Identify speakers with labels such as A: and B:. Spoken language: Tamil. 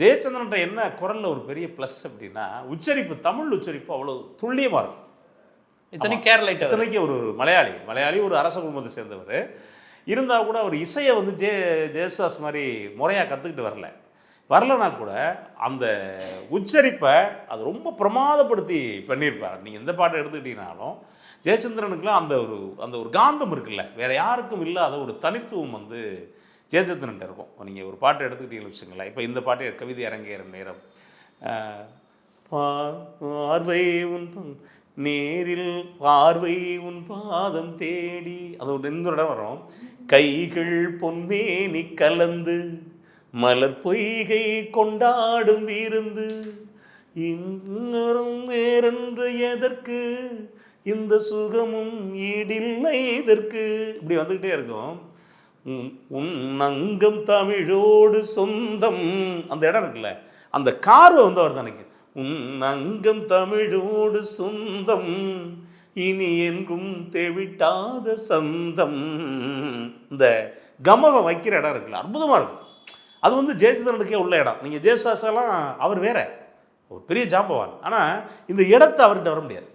A: ஜெயச்சந்திரன்ட்ட என்ன குரல்ல ஒரு பெரிய ப்ளஸ் அப்படின்னா உச்சரிப்பு தமிழ் உச்சரிப்பு அவ்வளோ துல்லியமாக இருக்கும்.
B: இத்தனை கேரளைட்
A: இத்தனைக்கு ஒரு மலையாளி மலையாளி ஒரு அரச குடும்பத்தை சேர்ந்தவர். இருந்தால் கூட அவர் இசையை வந்து ஜே ஜெயசுதாஸ் மாதிரி முறையாக கற்றுக்கிட்டு வரல. வரலனா கூட அந்த உச்சரிப்பை அது ரொம்ப பிரமாதப்படுத்தி பண்ணியிருப்பார். நீங்கள் எந்த பாட்டை எடுத்துக்கிட்டீங்கனாலும் ஜெயச்சந்திரனுக்குலாம் அந்த ஒரு அந்த ஒரு காந்தம் இருக்குல்ல. வேற யாருக்கும் இல்லாத ஒரு தனித்துவம் வந்து ஜெயச்சந்திரன்ட்ட இருக்கும். நீங்கள் ஒரு பாட்டு எடுத்துக்கிட்டீங்கன்னு வச்சுங்களேன் இப்போ இந்த பாட்டு கவிதை அரங்கேற நேரம். பா- பார்வை உன் நேரில் பார்வை உன் பாதம் தேடி. அது ஒரு இன்னொரு இடம் வரும். கைகள் பொன்மேனி கலந்து மலர் பொய்கை கொண்டாடும் விருந்து. இன்னும் வேறென்று எதற்கு? இந்த சுகமும் ஈடில்லை இதற்கு இப்படி வந்துக்கிட்டே இருக்கும். உன் உன் அங்கம் தமிழோடு சொந்தம். அந்த இடம் இருக்குல்ல அந்த கார்வை வந்து அவர் தானே உன் அங்கம் தமிழோடு சொந்தம் இனி எங்கும் தெவிட்டாத சந்தம். இந்த கமகம் வைக்கிற இடம் இருக்குல்ல அற்புதமாக இருக்கும். அது வந்து ஜெயச்சந்திரனுக்கே உள்ள இடம். நீங்கள் ஜெயசுவாசெல்லாம் அவர் வேற. ஒரு பெரிய ஜாம்பவான். ஆனால் இந்த இடத்த அவர்கிட்ட வர முடியாது.